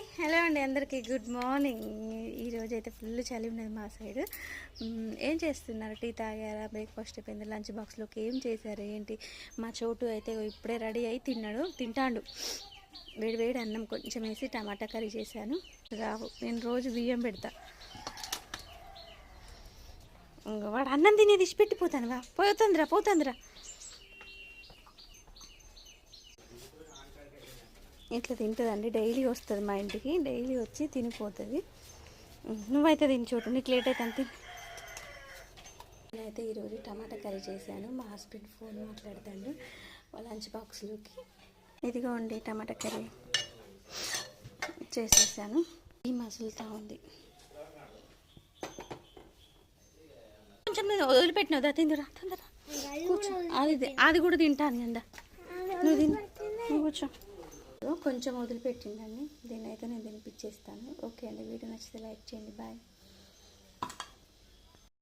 Hello అండి అందరికీ. Good morning. ఈరోజు అయితే ఫుల్ చలి ఉన్నది మా సైడ్. ఏం చేస్తున్నారు? టీ తాగారా? బ్రేక్ఫాస్ట్ అయిపోయింది. లంచ్ బాక్స్లోకి ఏం చేశారు? ఏంటి? మా చోటు అయితే ఇప్పుడే రెడీ అయి తిన్నాడు తింటాడు. వేడి వేడి అన్నం కొంచెం వేసి టమాటా కర్రీ చేశాను. రావు నేను రోజు బియ్యం పెడతా. వాడు అన్నం తినేది ఇచ్చి పెట్టిపోతాను వా పోతుందిరా పోతుందిరా. ఇట్లా తింటుందండి. డైలీ వస్తుంది మా ఇంటికి. డైలీ వచ్చి తినిపోతుంది. నువ్వైతే తిని చూడండి నీకు లేట్ అయితే తిని. నేనైతే ఈరోజు టమాటా కర్రీ చేశాను. మా హస్బెండ్ ఫోన్ మాట్లాడతాడు లంచ్ బాక్స్లోకి. ఇదిగోండి టమాటా కర్రీ చేసేసాను. ఈ మసులుతా ఉంది. కొంచెం నేను వదిలిపెట్టినావు దా తిందురా తొందర. కూర్చో. అది అది కూడా తింటాను అందా నువ్వు తిను. కూర్చో. కొంచెం వదిలిపెట్టిండండి. దీన్ని అయితే నేను తినిపించేస్తాను ఓకే అండి. వీడియో నచ్చితే లైక్ చేయండి. బాయ్.